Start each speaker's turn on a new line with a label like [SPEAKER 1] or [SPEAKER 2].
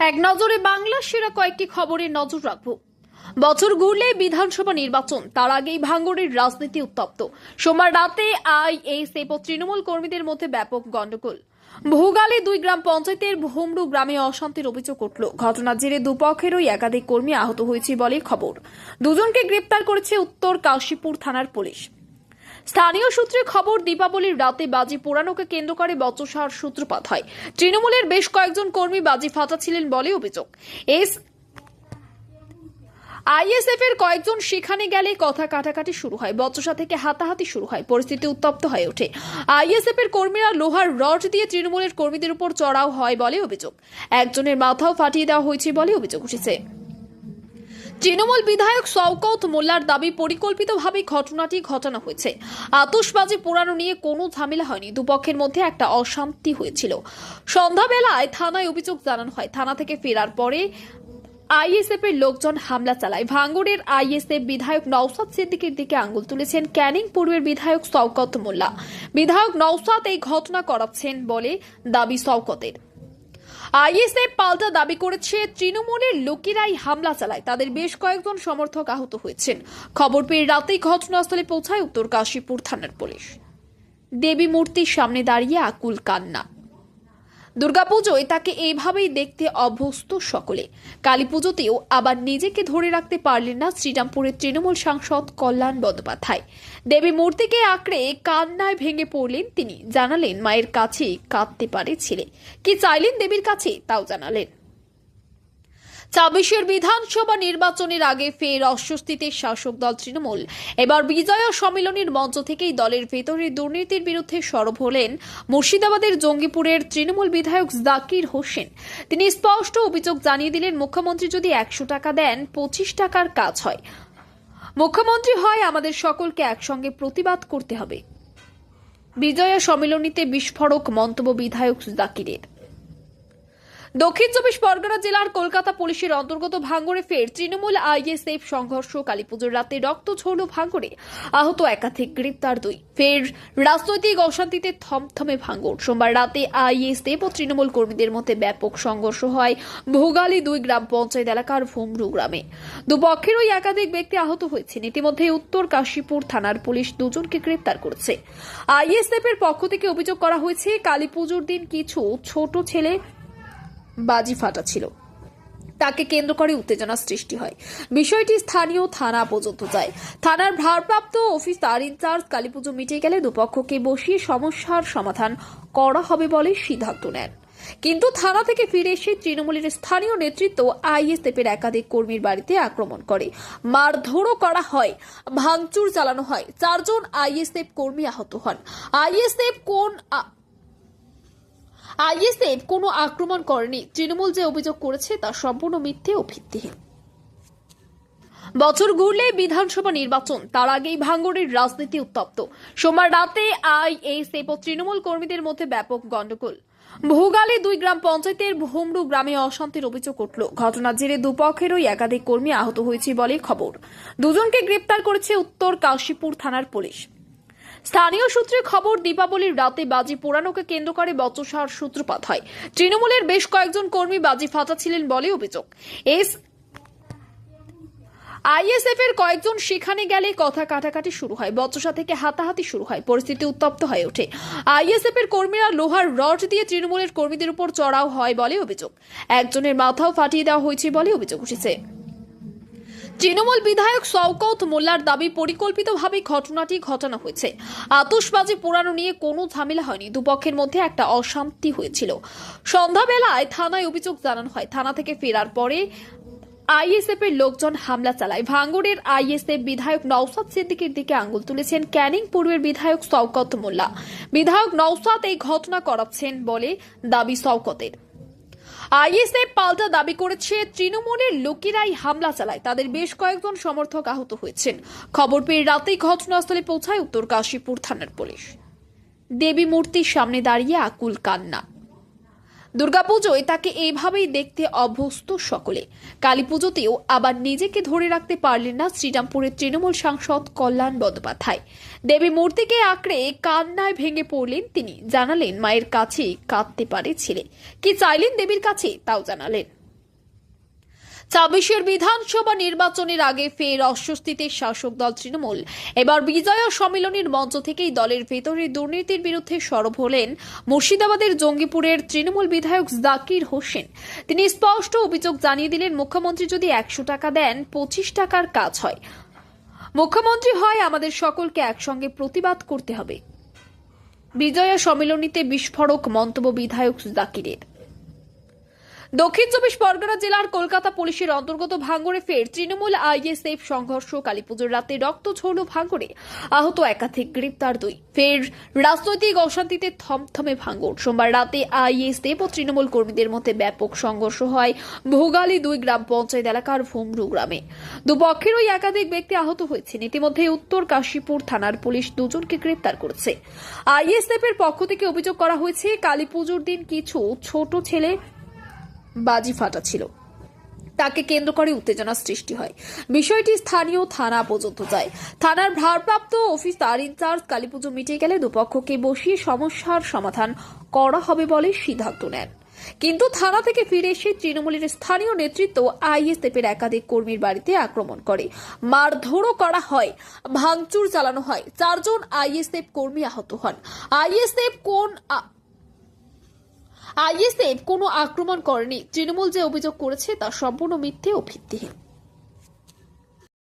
[SPEAKER 1] এক নজরে বাংলার সেরা কয়েকটি খবরে নজর রাখব। বছর ঘুরলে বিধানসভা নির্বাচন, তার আগেই ভাঙ্গরের রাজনীতি উত্তপ্ত। সোমবার রাতে আইএসএফ ও তৃণমূল কর্মীদের মধ্যে ব্যাপক গণ্ডগোল। ভোগালে দুই গ্রাম পঞ্চায়েতের ভুমরু গ্রামে অশান্তির অভিযোগ উঠল। ঘটনার জেরে দুপক্ষেরই একাধিক কর্মী আহত হয়েছে বলে খবর। দুজনকে গ্রেপ্তার করেছে উত্তর কাশীপুর থানার পুলিশ। স্থানীয় সূত্রে খবর, দীপাবলির রাতে বাজি পোড়ানোকে কেন্দ্র করে বচসার সূত্রপাত হয়। তৃণমূলের বেশ কয়েকজন কর্মী বাজি ফাটাচ্ছিলেন বলে অভিযোগ। এস আইএসএফ এর কয়েকজন সেখানে গেলে কথা কাটাকাটি শুরু হয়। বচসা থেকে হাতাহাতি শুরু হয়। পরিস্থিতি উত্তপ্ত হয়ে ওঠে। আইএসএফ এর কর্মীরা লোহার রড দিয়ে তৃণমূলের কর্মীদের উপর চড়াও হয় বলে অভিযোগ। একজনের মাথাও ফাটিয়ে দেওয়া হয়েছে বলে অভিযোগ উঠেছে। তৃণমূল বিধায়ক শওকত মোল্লার দাবি পরিকল্পিতভাবে ঘটনাটি ঘটানো হয়েছে। আতশবাজি পোড়ানো নিয়ে কোনো ঝামেলা হয়নি। দুপক্ষের মধ্যে একটা অশান্তি হয়েছিল। সন্ধ্যাবেলায় থানায় অভিযোগ জানানো হয়। থানা থেকে ফেরার পরে আইএসএফ এর লোকজন হামলা চালায়। ভাঙ্গুরের আইএসএফ বিধায়ক নওসাদ সিদ্দিকের দিকে আঙ্গুল তুলেছেন ক্যানিং পূর্বের বিধায়ক শওকত মোল্লা। বিধায়ক নওসাদ এই ঘটনা করাচ্ছেন বলে দাবি শওকতের আইএসএফ পাল্টা দাবি করেছে, তৃণমূলের লোকেরাই হামলা চালায়। তাদের বেশ কয়েকজন সমর্থক আহত হয়েছেন। খবর পেয়ে রাতেই ঘটনাস্থলে পৌঁছায় উত্তর কাশীপুর থানার পুলিশ। দেবী মূর্তির সামনে দাঁড়িয়ে আকুল কান্না। দুর্গাপুজোয় তাকে এইভাবেই দেখতে অভ্যস্ত সকলে। কালী পুজোতেও আবার নিজেকে ধরে রাখতে পারলেন না শ্রীরামপুরের তৃণমূল সাংসদ কল্যাণ বন্দ্যোপাধ্যায়। দেবী মূর্তিকে আঁকড়ে কান্নায় ভেঙে পড়লেন তিনি। জানালেন, মায়ের কাছে কাঁদতে পারে ছেলে। কি চাইলেন দেবীর কাছে? তাও জানালেন। ছাব্বিশের বিধানসভা নির্বাচনের আগে ফের অস্বস্তিতে শাসক দল তৃণমূল। এবার বিজয়া সম্মেলনের মঞ্চ থেকেই দলের ভেতরে দুর্নীতির বিরুদ্ধে সরব হলেন মুর্শিদাবাদের জঙ্গিপুরের তৃণমূল বিধায়ক জাকির হোসেন। তিনি স্পষ্ট অভিযোগ জানিয়ে দিলেন, মুখ্যমন্ত্রী যদি একশো টাকা দেন, পঁচিশ টাকার কাজ হয়। মুখ্যমন্ত্রী হয়, আমাদের সকলকে একসঙ্গে প্রতিবাদ করতে হবে। বিজয়া সম্মেলনীতে বিস্ফোরক মন্তব্য বিধায়ক জাকিরের। দক্ষিণ চব্বিশ পরগনা জেলার কলকাতা পুলিশের অন্তর্গত ভাঙ্গরে ফের তৃণমূল আইএসএফ সংঘর্ষ, কালীপুজোর রাতে রক্ত ঝরল ভাঙ্গরে আহত একাধিক গ্রেপ্তার দুই। ফের রাজনৈতিক অশান্তিতে থমথমে ভাঙ্গর সোমবার রাতে আইএসএফ ও তৃণমূল কর্মীদের মধ্যে ব্যাপক সংঘর্ষ হয় ভোগালী দুই গ্রাম পঞ্চায়েত এলাকার ভুমরু গ্রামে। দুপক্ষের ওই একাধিক ব্যক্তি আহত হয়েছেন। ইতিমধ্যে উত্তর কাশীপুর থানার পুলিশ দুজনকে গ্রেপ্তার করেছে। আইএসএফ এর পক্ষ থেকে অভিযোগ করা হয়েছে কালী পুজোর দিন কিছু ছোট ছেলে বাজি ফাটা ছিল। তাকে কেন্দ্র করে উত্তেজনা সৃষ্টি হয়। বিষয়টি স্থানীয় থানা পর্যন্ত যায়। থানার ভারপ্রাপ্ত অফিস তার ইনচার্জ কালীপুজো মিটে গেলে দুপক্ষকে বসিয়ে সমস্যার সমাধান করা হবে বলে সিদ্ধান্ত নেন। কিন্তু থানা থেকে ফিরে এসে তৃণমূলের স্থানীয় নেতৃত্ব আইএসএফ এর একাধিক কর্মীর বাড়িতে আক্রমণ করে। মারধরও করা হয়। ভাঙচুর চালানো হয়। চারজন আইএসএফ কর্মী আহত হন। আইএসএফ কোন আইএসএফ কোনো আক্রমণ করেনি। তৃণমূল যে অভিযোগ করেছে তা সম্পূর্ণ মিথ্যে ও ভিত্তিহীন। বছর ঘুরলে বিধানসভা নির্বাচন, তার আগেই ভাঙ্গরের রাজনীতি উত্তপ্ত। সোমবার রাতে আইএসএফ ও তৃণমূল কর্মীদের মধ্যে ব্যাপক গণ্ডগোল। ভোগালে দুই গ্রাম পঞ্চায়েতের ভুমরু গ্রামে অশান্তির অভিযোগ উঠল। ঘটনার জেরে দুপক্ষেরই একাধিক কর্মী আহত হয়েছে বলে খবর। দুজনকে গ্রেপ্তার করেছে উত্তর কাশীপুর থানার পুলিশ। স্থানীয় সূত্রে খবর, দীপাবলির রাতে বাজি পোড়ানোকে কেন্দ্র করে বচসার সূত্রপাত হয়। তৃণমূলের বেশ কয়েকজন কর্মী বাজি ফাটাচ্ছিলেন বলে অভিযোগ। এস আইএসএফ এর কয়েকজন সেখানে গেলে কথা কাটাকাটি শুরু হয়। বচসা থেকে হাতাহাতি শুরু হয়। পরিস্থিতি উত্তপ্ত হয়ে ওঠে। আইএসএফ এর কর্মীরা লোহার রড দিয়ে তৃণমূলের কর্মীদের উপর চড়াও হয় বলে অভিযোগ। একজনের মাথাও ফাটিয়ে দেওয়া হয়েছে বলে অভিযোগ উঠেছে। তৃণমূল বিধায়ক শওকত মোল্লার দাবি পরিকল্পিতভাবে ঘটনাটি ঘটানো হয়েছে। আতশবাজি পোড়ানো নিয়ে কোনো ঝামেলা হয়নি। দুপক্ষের মধ্যে একটা অশান্তি হয়েছিল। সন্ধ্যাবেলায় থানায় অভিযোগ জানানো হয়। থানা থেকে ফেরার পরে আইএসএফ এর লোকজন হামলা চালায়। ভাঙ্গুরের আইএসএফ বিধায়ক নওসাদ সিদ্দিকের দিকে আঙ্গুল তুলেছেন ক্যানিং পূর্বের বিধায়ক শওকত মোল্লা। বিধায়ক নওসাদ এই ঘটনা করাচ্ছেন বলে দাবি শওকতের আইএসএফ পাল্টা দাবি করেছে, তৃণমূলের লোকেরাই হামলা চালায়। তাদের বেশ কয়েকজন সমর্থক আহত হয়েছেন। খবর পেয়ে রাতেই ঘটনাস্থলে পৌঁছায় উত্তর কাশীপুর থানার পুলিশ। দেবী মূর্তির সামনে দাঁড়িয়ে আকুল কান্না। দুর্গাপুজোয় তাকে এইভাবেই দেখতে অভ্যস্ত সকলে। কালী পুজোতেও আবার নিজেকে ধরে রাখতে পারলেন না শ্রীরামপুরের তৃণমূল সাংসদ কল্যাণ বন্দ্যোপাধ্যায়। দেবী মূর্তিকে আঁকড়ে কান্নায় ভেঙে পড়লেন তিনি। জানালেন, মায়ের কাছে কাঁদতে পারে ছেলে। কি চাইলেন দেবীর কাছে, তাও জানালেন। ছাব্বিশের বিধানসভা নির্বাচনের আগে ফের অস্বস্তিতে শাসক দল তৃণমূল। এবার বিজয় সম্মিলনীর মঞ্চ থেকেই দলের ভেতরে দুর্নীতির বিরুদ্ধে সরব হলেন মুর্শিদাবাদের জঙ্গিপুরের তৃণমূল বিধায়ক জাকির হোসেন। তিনি স্পষ্ট অভিযোগ জানিয়ে দিলেন, মুখ্যমন্ত্রী যদি একশো টাকা দেন, পঁচিশ টাকার কাজ হয়। মুখ্যমন্ত্রী হয়, আমাদের সকলকে একসঙ্গে প্রতিবাদ করতে হবে। বিজয়া সম্মিলনীতে বিস্ফোরক মন্তব্য বিধায়ক জাকিরের। দক্ষিণ চব্বিশ পরগনা জেলার কলকাতা পুলিশের অন্তর্গত ভাঙ্গরে ফের তৃণমূল আইএসএফ সংঘর্ষ, কালীপুজোর রাতে রক্ত ঝরল ভাঙ্গরে আহত একাধিক গ্রেপ্তার দুই। ফের রাজনৈতিক অশান্তিতে থমথমে ভাঙ্গর সোমবার রাতে আইএসএফ ও তৃণমূল কর্মীদের মধ্যে ব্যাপক সংঘর্ষ হয় ভোগালী দুই গ্রাম পঞ্চায়েত এলাকার ভুমরু গ্রামে। দুপক্ষের ওই একাধিক ব্যক্তি আহত হয়েছেন। ইতিমধ্যে উত্তর কাশীপুর থানার পুলিশ দুজনকে গ্রেপ্তার করেছে। আইএসএফ এর পক্ষ থেকে অভিযোগ করা হয়েছে, কালীপুজোর দিন কিছু ছোট ছেলে বাজি ফাটা ছিল। তাকে কেন্দ্র করে উত্তেজনা সৃষ্টি হয়। বিষয়টি স্থানীয় থানা পর্যন্ত যায়। থানার ভারপ্রাপ্ত অফিসার ইনচার্জ কালীপুজো মিটে গেলে দুপক্ষকে বসিয়ে সমস্যার সমাধান করা হবে বলে সিদ্ধান্ত নেন। কিন্তু থানা থেকে ফিরে এসে তৃণমূলের স্থানীয় নেতৃত্ব আইএসএফ এর একাধিক কর্মীর বাড়িতে আক্রমণ করে। মারধরও করা হয়। ভাঙচুর চালানো হয়। চারজন আইএসএফ কর্মী আহত হন। আইএসএফ কোন আইএসএফ কোনো আক্রমণ করেনি। তৃণমূল যে অভিযোগ করেছে তা সম্পূর্ণ মিথ্যে ও ভিত্তিহীন।